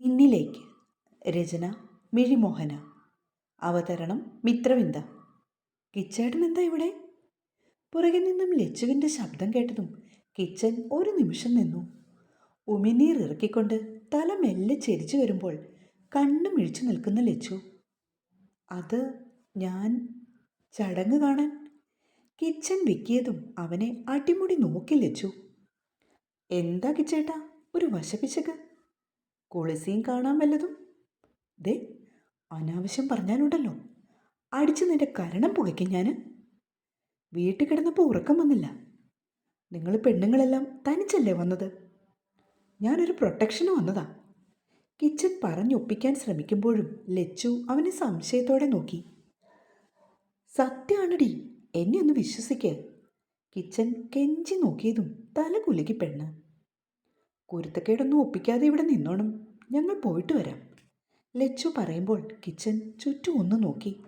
ഇന്നിലേക്ക് രചന മിഴിമോഹന. അവതരണം മിത്രവിന്ദ. കിച്ചേട്ടൻ എന്താ ഇവിടെ? പുറകിൽ നിന്നും ലച്ചുവിന്റെ ശബ്ദം കേട്ടതും കിച്ചൻ ഒരു നിമിഷം നിന്നു. ഉമിനീർ ഇറക്കിക്കൊണ്ട് തല മെല്ലെ ചെരിച്ചു വരുമ്പോൾ കണ്ണു മിഴിച്ചു നിൽക്കുന്ന ലച്ചു. അത് ഞാൻ ചടങ്ങ് കാണാൻ. കിച്ചൻ വിക്കിയതും അവനെ അടിമുടി നോക്കി ലച്ചു. എന്താ കിച്ചേട്ടാ? ഒരു വശപ്പിച്ചക്ക് കുളിസിയും കാണാൻ വല്ലതും? ദേ അനാവശ്യം പറഞ്ഞാലുണ്ടല്ലോ. അടിച്ച് നിന്റെ കരണം പുകയ്ക്കും ഞാൻ വീട്ടിൽ കിടന്നപ്പോൾ ഉറക്കം വന്നില്ല. നിങ്ങൾ പെണ്ണുങ്ങളെല്ലാം തനിച്ചല്ലേ വന്നത്? ഞാനൊരു പ്രൊട്ടക്ഷന് വന്നതാ. കിച്ചൻ പറഞ്ഞൊപ്പിക്കാൻ ശ്രമിക്കുമ്പോഴും ലച്ചു അവനെ സംശയത്തോടെ നോക്കി. സത്യമാണടി എന്നെ ഒന്ന് വിശ്വസിക്ക്. കിച്ചൻ കെഞ്ചി നോക്കിയതും തല കുലുക്കി പെണ്ണ്. കുരുത്തക്കേടൊന്നും ഒപ്പിക്കാതെ ഇവിടെ നിന്നോണം. ഞങ്ങൾ പോയിട്ട് വരാം. ലച്ചു പറയുമ്പോൾ കിച്ചൻ ചുറ്റും ഒന്ന് നോക്കി.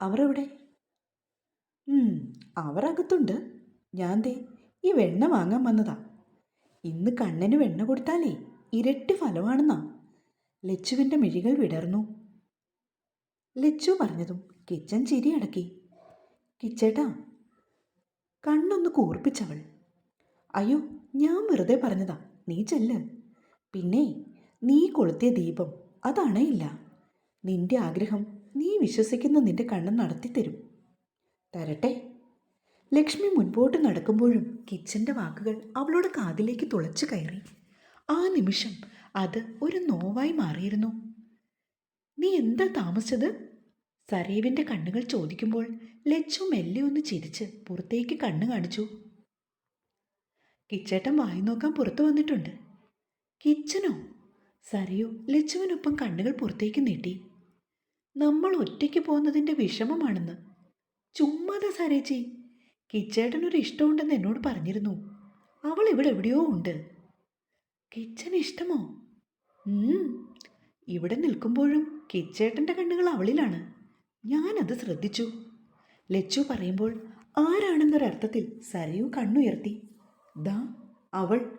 അവർ എവിടെ അവർ അകത്തുണ്ട് ഞാൻ ദേ ഈ വെണ്ണ വാങ്ങാൻ വന്നതാ. ഇന്ന് കണ്ണന് വെണ്ണ കൊടുത്താലേ ഇരട്ടി ഫലമാണെന്നാ. ലച്ചുവിന്റെ മിഴികൾ വിടർന്നു. ലച്ചു പറഞ്ഞതും കിച്ചൻ ചിരി അടക്കി. കിച്ചേട്ടാ കണ്ണൊന്ന് കൂർപ്പിച്ചവൾ. അയ്യോ ഞാൻ വെറുതെ പറഞ്ഞതാ നീ ചെല്ല്. പിന്നെ നീ കൊളുത്തിയ ദീപം അതണയില്ല നിന്റെ ആഗ്രഹം നീ വിശ്വസിക്കുന്ന നിന്റെ കണ്ണ് നടത്തിത്തരും. തരട്ടെ. ലക്ഷ്മി മുൻപോട്ട് നടക്കുമ്പോഴും കിച്ചന്റെ വാക്കുകൾ അവളുടെ കാതിലേക്ക് തുളച്ചു കയറി. ആ നിമിഷം അത് ഒരു നോവായി മാറിയിരുന്നു. നീ എന്താ താമസിച്ചത്? സരീവിന്റെ കണ്ണുകൾ ചോദിക്കുമ്പോൾ ലച്ചു മെല്ലെ ഒന്ന് ചിരിച്ച് പുറത്തേക്ക് കണ്ണു കാണിച്ചു. കിച്ചേട്ടൻ വായി നോക്കാൻ പുറത്തു വന്നിട്ടുണ്ട്. കിച്ചനോ? സരിയു ലച്ചുവിനൊപ്പം കണ്ണുകൾ പുറത്തേക്ക് നീട്ടി. നമ്മൾ ഒറ്റയ്ക്ക് പോകുന്നതിന്റെ വിഷമമാണെന്ന്. ചുമ്മാതെ സരേച്ചി കിച്ചേട്ടനൊരു ഇഷ്ടമുണ്ടെന്ന് എന്നോട് പറഞ്ഞിരുന്നു. അവൾ ഇവിടെ എവിടെയോ ഉണ്ട്. കിച്ചൻ ഇഷ്ടമോ? ഇവിടെ നിൽക്കുമ്പോഴും കിച്ചേട്ടന്റെ കണ്ണുകൾ അവളിലാണ്. ഞാനത് ശ്രദ്ധിച്ചു. ലച്ചു പറയുമ്പോൾ ആരാണെന്നൊരർത്ഥത്തിൽ സരയു കണ്ണുയർത്തി. ദാ അവൾ.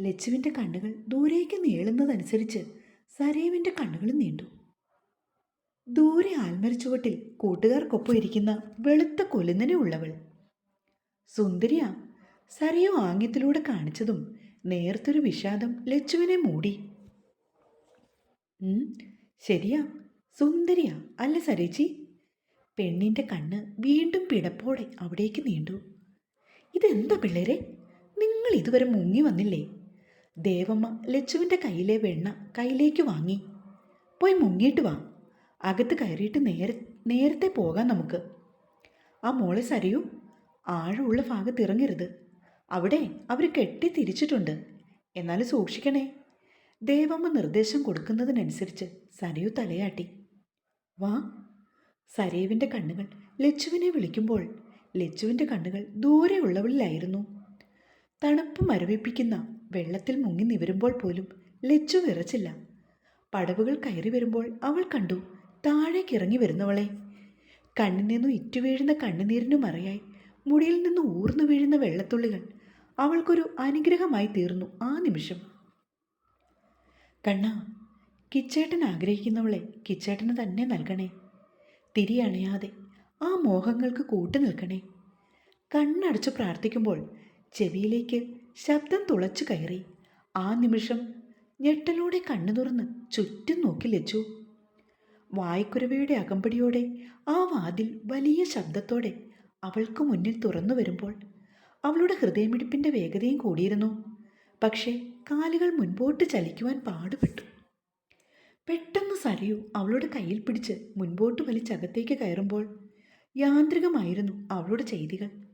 ലച്ചുവിന്റെ കണ്ണുകൾ ദൂരേക്ക് നീളുന്നതനുസരിച്ച് സരയുവിന്റെ കണ്ണുകളും നീണ്ടു. ദൂരെ ആൽമരച്ചുവട്ടിൽ കൂട്ടുകാർക്കൊപ്പം ഇരിക്കുന്ന വെളുത്ത കൊലുന്നനെ ഉള്ളവൾ. സുന്ദരിയ സരയു ആംഗ്യത്തിലൂടെ കാണിച്ചതും നേർത്തൊരു വിഷാദം ലച്ചുവിനെ മൂടി. ശരിയാ സുന്ദരിയാ അല്ല സരേച്ചി? പെണ്ണിന്റെ കണ്ണ് വീണ്ടും പിടപ്പോടെ അവിടേക്ക് നീണ്ടു. ഇതെന്താ പിള്ളേരെ? നിങ്ങൾ ഇതുവരെ മുങ്ങി വന്നില്ലേ? ദേവമ്മ ലച്ചുവിന്റെ കയ്യിലെ വെണ്ണ കയ്യിലേക്ക് വാങ്ങി. പോയി മുങ്ങിയിട്ട് വാ. അകത്ത് കയറിയിട്ട് നേരെ നേരത്തെ പോകാം നമുക്ക്. ആ മോളെ സരയൂ ആഴമുള്ള ഭാഗത്ത് ഇറങ്ങരുത്. അവിടെ അവർ കെട്ടി തിരിച്ചിട്ടുണ്ട്. എന്നാൽ സൂക്ഷിക്കണേ. ദേവമ്മ നിർദ്ദേശം കൊടുക്കുന്നതിനനുസരിച്ച് സരയു തലയാട്ടി. വാ. സരയുവിന്റെ കണ്ണുകൾ ലച്ചുവിനെ വിളിക്കുമ്പോൾ ലച്ചുവിന്റെ കണ്ണുകൾ ദൂരെയുള്ളവളിലായിരുന്നു തണുപ്പ് മരവിപ്പിക്കുന്ന വെള്ളത്തിൽ മുങ്ങി നിവരുമ്പോൾ പോലും ലച്ചു വിറച്ചില്ല പടവുകൾ കയറി വരുമ്പോൾ അവൾ കണ്ടു താഴേക്ക് ഇറങ്ങി വരുന്നവളെ. കണ്ണിൽ നിന്നും ഇറ്റുവീഴുന്ന കണ്ണുനീരിനു മറയായി മുടിയിൽ നിന്ന് ഊർന്നു വീഴുന്ന വെള്ളത്തുള്ളികൾ അവൾക്കൊരു അനുഗ്രഹമായി തീർന്നു ആ നിമിഷം. കണ്ണ കിച്ചേട്ടൻ ആഗ്രഹിക്കുന്നവളെ കിച്ചേട്ടന് തന്നെ നൽകണേ. തിരിയണയാതെ ആ മോഹങ്ങൾക്ക് കൂട്ടു നിൽക്കണേ കണ്ണടച്ചു പ്രാർത്ഥിക്കുമ്പോൾ ചെവിയിലേക്ക് ശബ്ദം തുളച്ചു കയറി. ആ നിമിഷം ഞെട്ടലോടെ കണ്ണു തുറന്ന് ചുറ്റും നോക്കി ലച്ചു വായ്ക്കുരവയുടെ അകമ്പടിയോടെ ആ വാതിൽ വലിയ ശബ്ദത്തോടെ അവൾക്ക് മുന്നിൽ തുറന്നു വരുമ്പോൾ അവളുടെ ഹൃദയമിടിപ്പിന്റെ വേഗതയും കൂടിയിരുന്നു. പക്ഷേ കാലുകൾ മുൻപോട്ട് ചലിക്കുവാൻ പാടുപെട്ടു. പെട്ടെന്ന് സരയു അവളുടെ കയ്യിൽ പിടിച്ച് മുൻപോട്ട് വലിച്ചകത്തേക്ക് കയറുമ്പോൾ യാന്ത്രികമായിരുന്നു അവളുടെ ചെയ്തികൾ.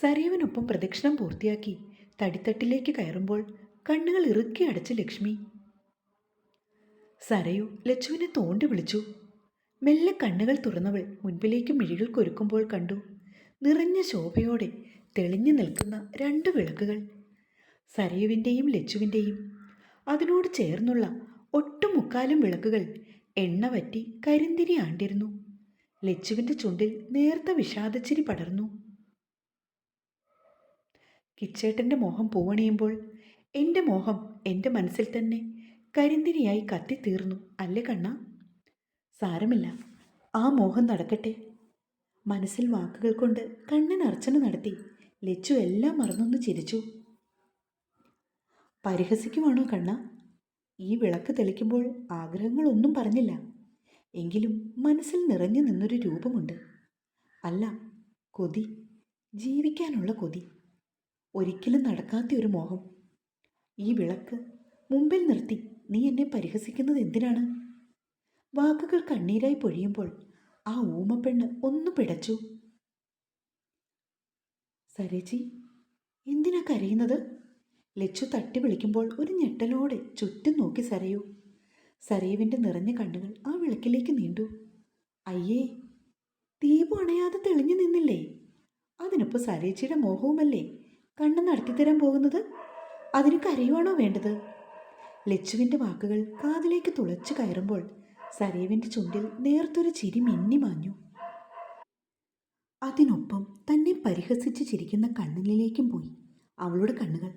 സരയുവിനൊപ്പം പ്രദക്ഷിണം പൂർത്തിയാക്കി തടിത്തട്ടിലേക്ക് കയറുമ്പോൾ കണ്ണുകൾ ഇറുക്കി അടച്ച ലക്ഷ്മി. സരയു ലച്ചുവിനെ തോണ്ടി വിളിച്ചു. മെല്ലെ കണ്ണുകൾ തുറന്നവൾ മുൻപിലേക്ക് മിഴികൾ കൊരുക്കുമ്പോൾ കണ്ടു. നിറഞ്ഞ ശോഭയോടെ തെളിഞ്ഞു നിൽക്കുന്ന രണ്ട് വിളക്കുകൾ. സരയുവിന്റെയും ലച്ചുവിന്റെയും. അതിനോട് ചേർന്നുള്ള ഒട്ടുമുക്കാലും വിളക്കുകൾ എണ്ണ വറ്റി കരിന്തിരി ആണ്ടിരുന്നു. ലച്ചുവിന്റെ ചുണ്ടിൽ നേർത്ത വിഷാദച്ചിരി പടർന്നു. കിച്ചേട്ടന്റെ മോഹം പൂവണിയുമ്പോൾ എന്റെ മോഹം എന്റെ മനസ്സിൽ തന്നെ കരിന്തിരിയായി കത്തിത്തീർന്നു അല്ലേ കണ്ണ? സാരമില്ല ആ മോഹം നടക്കട്ടെ. മനസ്സിൽ വാക്കുകൾ കൊണ്ട് കണ്ണൻ അർച്ചന നടത്തി ലച്ചു എല്ലാം മറന്നൊന്ന് ചിരിച്ചു. പരിഹസിക്കുവാണോ കണ്ണ? ഈ വിളക്ക് തെളിക്കുമ്പോൾ ആഗ്രഹങ്ങളൊന്നും പറഞ്ഞില്ല. എങ്കിലും മനസ്സിൽ നിറഞ്ഞു നിന്നൊരു രൂപമുണ്ട്. അല്ല കൊതി ജീവിക്കാനുള്ള കൊതി. ഒരിക്കലും നടക്കാത്ത ഒരു മോഹം. ഈ വിളക്ക് മുമ്പിൽ നിർത്തി നീ എന്നെ പരിഹസിക്കുന്നത് എന്തിനാണ്? വാക്കുകൾ കണ്ണീരായി പൊഴിയുമ്പോൾ ആ ഊമപ്പെണ്ണ് ഒന്ന് പിടച്ചു. സരേജി എന്തിനാ കരയുന്നത്? ലച്ചു തട്ടി വിളിക്കുമ്പോൾ ഒരു ഞെട്ടലോടെ ചുറ്റും നോക്കി സരയു. സരയുവിന്റെ നിറഞ്ഞ കണ്ണുകൾ ആ വിളക്കിലേക്ക് നീണ്ടു. അയ്യേ ദീപം അണയാതെ തെളിഞ്ഞു നിന്നില്ലേ? അതിനൊപ്പം സരേച്ചിയുടെ മോഹവുമല്ലേ? കണ്ണ് നടത്തിത്തരാൻ പോകുന്നത്? അതിന് കരയുവാണോ വേണ്ടത്? ലച്ചുവിന്റെ വാക്കുകൾ കാതിലേക്ക് തുളച്ചു കയറുമ്പോൾ സരയുവിന്റെ ചുണ്ടിൽ നേർത്തൊരു ചിരി മിന്നി മാഞ്ഞു. അതിനൊപ്പം തന്നെ പരിഹസിച്ച് ചിരിക്കുന്ന കണ്ണനിലേക്കും പോയി അവളുടെ കണ്ണുകൾ.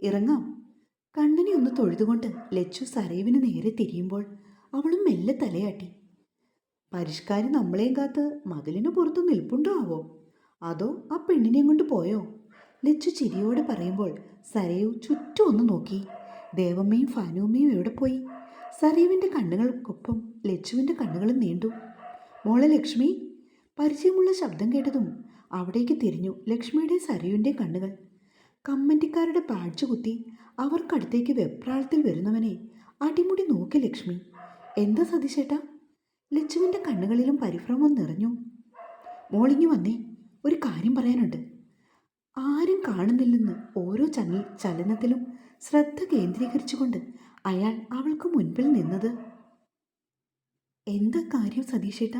ഇറങ്ങാം. കണ്ണനെ ഒന്ന് തൊഴുതുകൊണ്ട് ലച്ചു സരയുവിന് നേരെ തിരിയുമ്പോൾ അവളും മെല്ലെ തലയാട്ടി. പരിഷ്കാരി നമ്മളെയും കാത്ത് മതിലിന് പുറത്ത് നിൽപ്പുണ്ടോ ആവോ? അതോ ആ പെണ്ണിനെയും കൊണ്ട് പോയോ? ലച്ചു ചിരിയോടെ പറയുമ്പോൾ സരയു ചുറ്റും ഒന്ന് നോക്കി. ദേവമ്മയും ഫാനുമ്മയും എവിടെ പോയി? സരയുവിന്റെ കണ്ണുകൾക്കൊപ്പം ലച്ചുവിന്റെ കണ്ണുകളും നീണ്ടു. മോളെ ലക്ഷ്മി പരിചയമുള്ള ശബ്ദം കേട്ടതും അവിടേക്ക് തിരിഞ്ഞു ലക്ഷ്മിയുടെ സരയുവിന്റെ കണ്ണുകൾ. കമ്മറ്റിക്കാരുടെ പാഴ്ച കുത്തി അവർക്കടുത്തേക്ക് വെപ്രാളത്തിൽ വരുന്നവനെ അടിമുടി നോക്കി ലക്ഷ്മി. എന്താ സതീശേട്ടാ? ലച്ചുവിന്റെ കണ്ണുകളിലും പരിഭ്രമം നിറഞ്ഞു. മോളിങ്ങി വന്നേ ഒരു കാര്യം പറയാനുണ്ട്. ആരും കാണുന്നില്ലെന്ന് ഓരോ ചല ചലനത്തിലും ശ്രദ്ധ കേന്ദ്രീകരിച്ചുകൊണ്ട് അയാൾ അവൾക്ക് മുൻപിൽ നിന്നത്. എന്താ കാര്യം സതീഷേട്ട?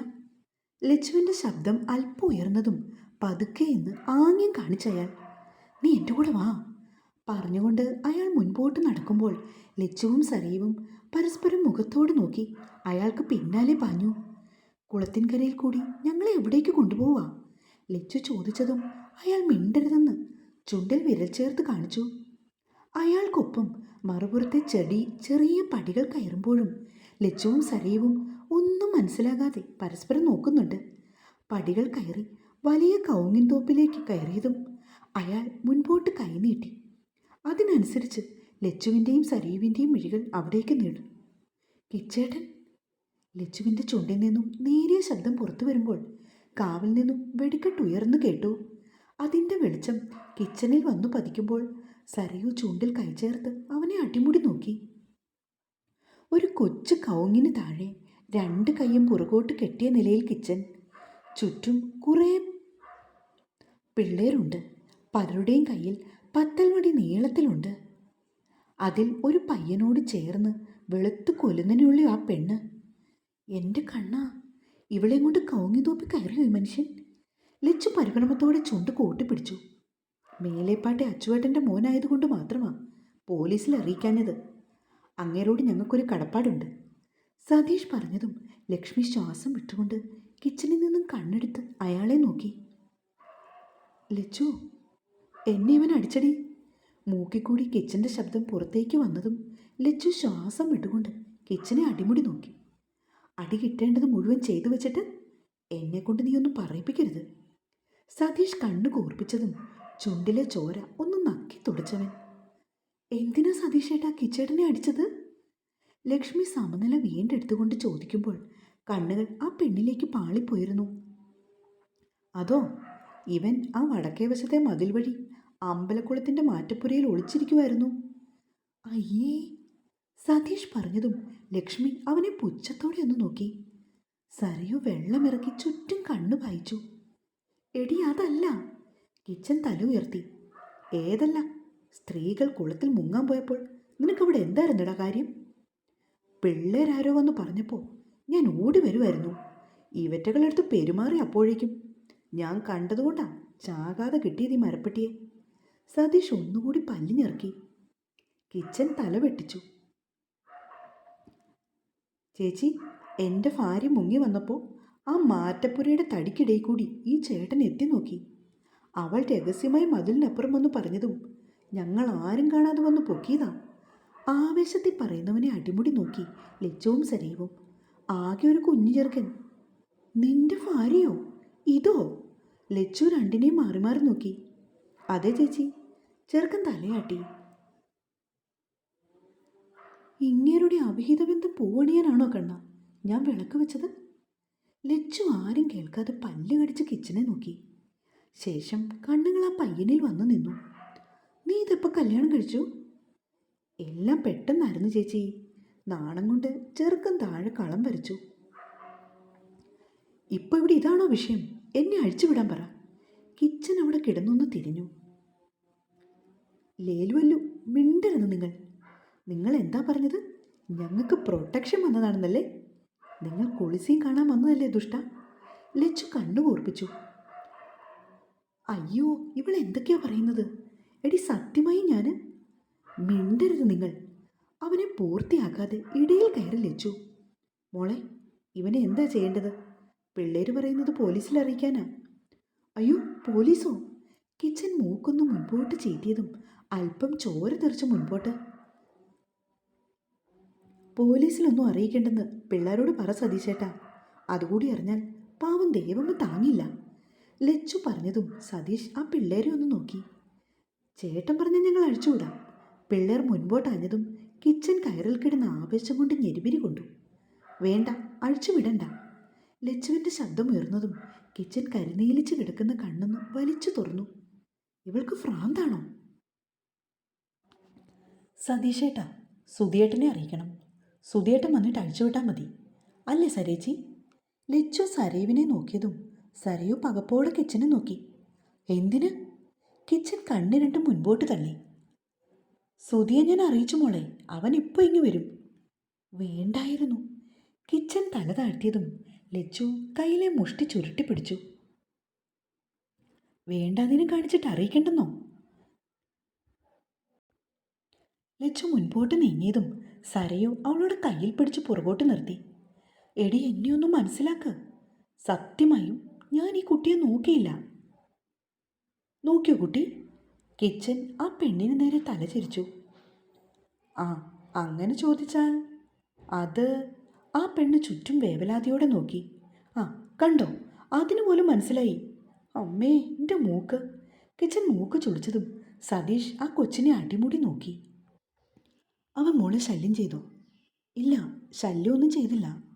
ലച്ചുവിന്റെ ശബ്ദം അല്പം ഉയർന്നതും പതുക്കെ എന്ന് ആംഗ്യം കാണിച്ചയാൾ നീ എന്റെ കൂടെ വാ. പറഞ്ഞുകൊണ്ട് അയാൾ മുൻപോട്ട് നടക്കുമ്പോൾ ലച്ചുവും സരീവും പരസ്പരം മുഖത്തോട് നോക്കി അയാൾക്ക് പിന്നാലെ പാഞ്ഞു. കുളത്തിൻകരയിൽ കൂടി ഞങ്ങളെ എവിടേക്ക് കൊണ്ടുപോവാ? ലച്ചു ചോദിച്ചതും അയാൾ മിണ്ടരുതെന്ന് ചുണ്ടിൽ വിരൽ ചേർത്ത് കാണിച്ചു. അയാൾക്കൊപ്പം മറുപുറത്തെ ചെടി ചെറിയ പടികൾ കയറുമ്പോഴും ലച്ചുവും സരീവും ഒന്നും മനസ്സിലാകാതെ പരസ്പരം നോക്കുന്നുണ്ട്. പടികൾ കയറി വലിയ കൗങ്ങിൻ തോപ്പിലേക്ക് കയറിയതും അയാൾ മുൻപോട്ട് കൈനീട്ടി അതിനനുസരിച്ച് ലച്ചുവിന്റെയും സരയുവിന്റെയും മിഴികൾ അവിടേക്ക് നീടും കിച്ചേട്ടൻ ലച്ചുവിന്റെ ചുണ്ടിൽ നിന്നും നേരിയ ശബ്ദം പുറത്തു വരുമ്പോൾ കാവിൽ നിന്നും വെടിക്കെട്ട് ഉയർന്നു കേട്ടു. അതിന്റെ വെളിച്ചം കിച്ചണിൽ വന്നു പതിക്കുമ്പോൾ സരയു കൈ കൈചേർത്ത് അവനെ അടിമുടി നോക്കി. ഒരു കൊച്ചു കൗങ്ങിന് താഴെ രണ്ട് കൈയും പുറകോട്ട് കെട്ടിയ നിലയിൽ കിച്ചൻ ചുറ്റും കുറേ പിള്ളേരുണ്ട്. പലരുടെയും കയ്യിൽ പത്തൽമടി നീളത്തിലുണ്ട്. അതിൽ ഒരു പയ്യനോട് ചേർന്ന് വെളുത്ത് കൊല്ലുന്നതിനുള്ള ആ പെണ്ണ്. എന്റെ കണ്ണാ ഇവളെയും കൊണ്ട് കൗങ്ങി തോപ്പി കയറിയോ ഈ മനുഷ്യൻ? ലച്ചു പരിഭ്രമത്തോടെ ചുണ്ട് കൂട്ടിപ്പിടിച്ചു. മേലേപ്പാട്ടെ അച്ചുവേട്ടന്റെ മോനായതുകൊണ്ട് മാത്രമാ പോലീസിൽ അറിയിക്കാഞ്ഞത്. അങ്ങേരോട് ഞങ്ങൾക്കൊരു കടപ്പാടുണ്ട്. സതീഷ് പറഞ്ഞതും ലക്ഷ്മി ശ്വാസം വിട്ടുകൊണ്ട് കിച്ചണിൽ നിന്നും കണ്ണെടുത്ത് അയാളെ നോക്കി. ലച്ചു എന്നെ ഇവൻ അടിച്ചടി. മൂക്കിക്കൂടി കിച്ചന്റെ ശബ്ദം പുറത്തേക്ക് വന്നതും ലച്ചു ശ്വാസം വിട്ടുകൊണ്ട് കിച്ചനെ അടിമുടി നോക്കി. അടി കിട്ടേണ്ടത് മുഴുവൻ ചെയ്തു വെച്ചിട്ട് എന്നെക്കൊണ്ട് നീ ഒന്നും പറയിപ്പിക്കരുത്. സതീഷ് കണ്ണു കൂർപ്പിച്ചതും ചുണ്ടിലെ ചോര ഒന്ന് നക്കി തുടച്ചവൻ. എന്തിനാ സതീഷേട്ടാ കിച്ചേട്ടനെ അടിച്ചത്? ലക്ഷ്മി സമനില വീണ്ടെടുത്തുകൊണ്ട് ചോദിക്കുമ്പോൾ കണ്ണുകൾ ആ പെണ്ണിലേക്ക് പാളിപ്പോയിരുന്നു. അതോ ഇവൻ ആ വടക്കേ വശത്തെ മതിൽ വഴി അമ്പലക്കുളത്തിന്റെ മാറ്റപ്പുരയിൽ ഒളിച്ചിരിക്കുമായിരുന്നു അയ്യേ സതീഷ് പറഞ്ഞതും ലക്ഷ്മി അവനെ പുച്ഛത്തോടെ ഒന്ന് നോക്കി. സരയു വെള്ളമിറക്കി ചുറ്റും കണ്ണു പായിച്ചു. എടി അതല്ല. കിച്ചൻ തല ഉയർത്തി. ഏതല്ല? സ്ത്രീകൾ കുളത്തിൽ മുങ്ങാൻ പോയപ്പോൾ നിനക്കവിടെ എന്തായിരുന്നടാ കാര്യം? പിള്ളേരാരോ വന്ന് പറഞ്ഞപ്പോൾ ഞാൻ ഓടി വരുമായിരുന്നു ഇവറ്റകളെടുത്ത് പെരുമാറി അപ്പോഴേക്കും ഞാൻ കണ്ടതുകൊണ്ടാ ചാകാതെ കിട്ടിയത് ഈ മരപ്പെട്ടിയെ. സതീഷ് ഒന്നുകൂടി പല്ലിഞ്ഞിറക്കി കിച്ചൻ തല വെട്ടിച്ചു. ചേച്ചി എന്റെ ഭാര്യ മുങ്ങി വന്നപ്പോൾ ആ മാറ്റപ്പുരയുടെ തടിക്കിടയിൽ കൂടി ഈ ചേട്ടൻ എത്തി നോക്കി. അവൾ രഹസ്യമായി മതിലിനപ്പുറം വന്ന് പറഞ്ഞതും ഞങ്ങൾ ആരും കാണാതെ വന്ന് പൊക്കിയതാ. ആവേശത്തിൽ പറയുന്നവനെ അടിമുടി നോക്കി ലജ്ജവും സരീവും. ആകെ ഒരു കുഞ്ഞു ചെറുക്കൻ. നിന്റെ ഭാര്യയോ? ഇതോ? ലച്ചു രണ്ടിനെയും മാറി മാറി നോക്കി. അതെ ചേച്ചി ചെറുക്കൻ തലയാട്ടി. ഇങ്ങേരുടെ അവിഹിത ബന്ധം പൂവണിയാനാണോ കണ്ണ? ഞാൻ വിളക്ക് വെച്ചത്? ലച്ചു ആരും കേൾക്കാതെ പല്ല് കടിച്ച് കിച്ചനെ നോക്കി. ശേഷം കണ്ണുകൾ ആ പയ്യനിൽ വന്നു നിന്നു. നീ ഇതെപ്പോൾ കല്യാണം കഴിച്ചു? എല്ലാം പെട്ടെന്നായിരുന്നു ചേച്ചി. നാണം കൊണ്ട് ചെറുക്കൻ താഴെ കളം വരച്ചു. ഇപ്പൊ ഇവിടെ ഇതാണോ വിഷയം? എന്നെ അഴിച്ചുവിടാൻ പറ. കിച്ചൻ അവിടെ കിടന്നൊന്ന് തിരിഞ്ഞു. ലേലുവല്ലു മിണ്ടരുത് നിങ്ങൾ. നിങ്ങൾ എന്താ പറഞ്ഞത്? ഞങ്ങൾക്ക് പ്രൊട്ടക്ഷൻ വന്നതാണെന്നല്ലേ? നിങ്ങൾ കുളിസിയും കാണാൻ വന്നതല്ലേ ദുഷ്ട? ലച്ചു കണ്ണു കൂർപ്പിച്ചു അയ്യോ ഇവൾ എന്തൊക്കെയാ പറയുന്നത്? എടി സത്യമായി ഞാൻ മിണ്ടരുത് നിങ്ങൾ. അവനെ പൂർത്തിയാക്കാതെ ഇടയിൽ കയറി ലച്ചു. മോളെ ഇവനെ എന്താ ചെയ്യേണ്ടത്? പിള്ളേര് പറയുന്നത് പോലീസിൽ അറിയിക്കാനാ. അയ്യോ പോലീസോ? കിച്ചൻ മൂക്കൊന്ന് മുൻപോട്ട് ചീറ്റിയതും അല്പം ചോര തെറിച്ച് മുൻപോട്ട് പോലീസിലൊന്നും അറിയിക്കേണ്ടെന്ന് പിള്ളേരോട് പറ സതീശേട്ടാ. അതുകൂടി അറിഞ്ഞാൽ പാവം ദേവമ്മ താങ്ങില്ല ലച്ചു പറഞ്ഞതും സതീഷ് ആ പിള്ളേരെ ഒന്ന് നോക്കി. ചേട്ടൻ പറഞ്ഞ ഞങ്ങൾ അഴിച്ചുവിടാം പിള്ളേർ മുൻപോട്ടഞ്ഞതും കിച്ചൻ കയറിൽ കിടന്ന ആവേശം കൊണ്ട് ഞെരുപിരി കൊണ്ടു. വേണ്ട അഴിച്ചുവിടണ്ട ലച്ചുവിന്റെ ശബ്ദം ഉയർന്നതും കിച്ചൻ കരുനീലിച്ച് കിടക്കുന്ന കണ്ണൊന്ന് വലിച്ചു തുറന്നു. ഇവൾക്ക് ഭ്രാന്താണോ? സതീഷേട്ടാ സുധിയേട്ടനെ അറിയിക്കണം. സുധിയേട്ടൻ വന്നിട്ട് അഴിച്ചുവിട്ടാൽ മതി. അല്ലേ സരേച്ചി? ലച്ചു സരയുവിനെ നോക്കിയതും സരയു പകപ്പോടെ കിച്ചനെ നോക്കി. എന്തിന്? കിച്ചൻ കണ്ണിരണ്ടും മുൻപോട്ട് തള്ളി. സുധിയെ ഞാൻ അറിയിച്ചു മോളെ അവൻ ഇപ്പോൾ ഇങ്ങ് വരും. വേണ്ടായിരുന്നു. കിച്ചൻ തല താഴ്ത്തിയതും ലച്ചു കയ്യിലെ മുഷ്ടി ചുരുട്ടി പിടിച്ചു. വേണ്ടാതിനും കാണിച്ചിട്ട് അറിയിക്കണ്ടെന്നോ? ലച്ചു മുൻപോട്ട് നീങ്ങിയതും സരയു അവളുടെ കയ്യിൽ പിടിച്ച് പുറകോട്ട് നിർത്തി. എടി എന്നെ ഒന്ന് മനസ്സിലാക്ക്. സത്യമായും ഞാൻ ഈ കുട്ടിയെ നോക്കിയില്ല. നോക്കിയോ കുട്ടി? കിച്ചൻ ആ പെണ്ണിന് നേരെ തലചരിച്ചു ആ അങ്ങനെ ചോദിച്ചാൽ? അത് ആ പെണ്ണ് ചുറ്റും വേവലാതിയോടെ നോക്കി. ആ കണ്ടോ? അതിനു പോലും മനസ്സിലായി. അമ്മേ എന്റെ മൂക്ക്. കിച്ചൻ മൂക്ക് ചുളിച്ചതും സതീഷ് ആ കൊച്ചിനെ അടിമുടി നോക്കി. അവൻ മോളെ ശല്യം ചെയ്തു. ഇല്ല ശല്യമൊന്നും ചെയ്തില്ല.